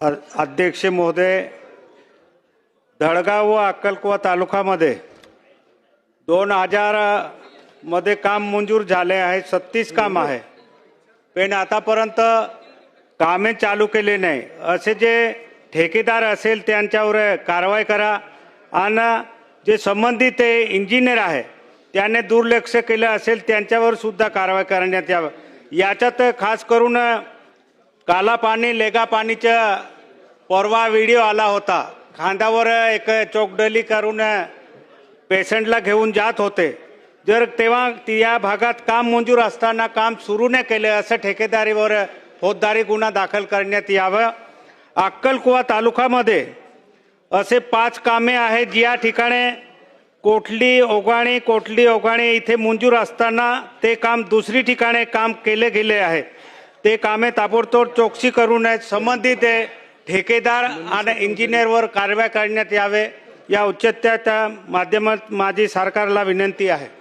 अ- अध्यक्ष महोदय धडगाव व अक्कलकुवा तालुकामध्ये दोन हजारमध्ये काम मंजूर झाले आहे सत्तीस काम आहे. पण आतापर्यंत कामे चालू केले नाही. असे जे ठेकेदार असेल त्यांच्यावर कारवाई करा आणि जे संबंधित इंजिनियर आहे त्याने दुर्लक्ष केलं असेल त्यांच्यावर सुद्धा कारवाई करण्यात यावं. याच्यात खास करून काला पाणी लेगा पाणीचा परवा व्हिडिओ आला होता. खांद्यावर एक चोकडली करून पेशंटला घेऊन जात होते. जर तेव्हा ती या भागात काम मंजूर असताना काम सुरू नाही केले असं ठेकेदारीवर फौजदारी गुन्हा दाखल करण्यात यावं. अक्कलकुवा तालुक्यामध्ये असे पाच कामे आहेत जी या ठिकाणी. कोठली ओगाणी कोटली ओगाणी इथे मंजूर असताना ते काम दुसरी ठिकाणी काम केले गेले आहे. ते कामे ताबडतोब चौकशी करून संबंधित ठेकेदार आणि इंजिनियरवर कारवाई करण्यात यावे. या उच्चत्याच्या माध्यमात माझी सरकारला विनंती आहे.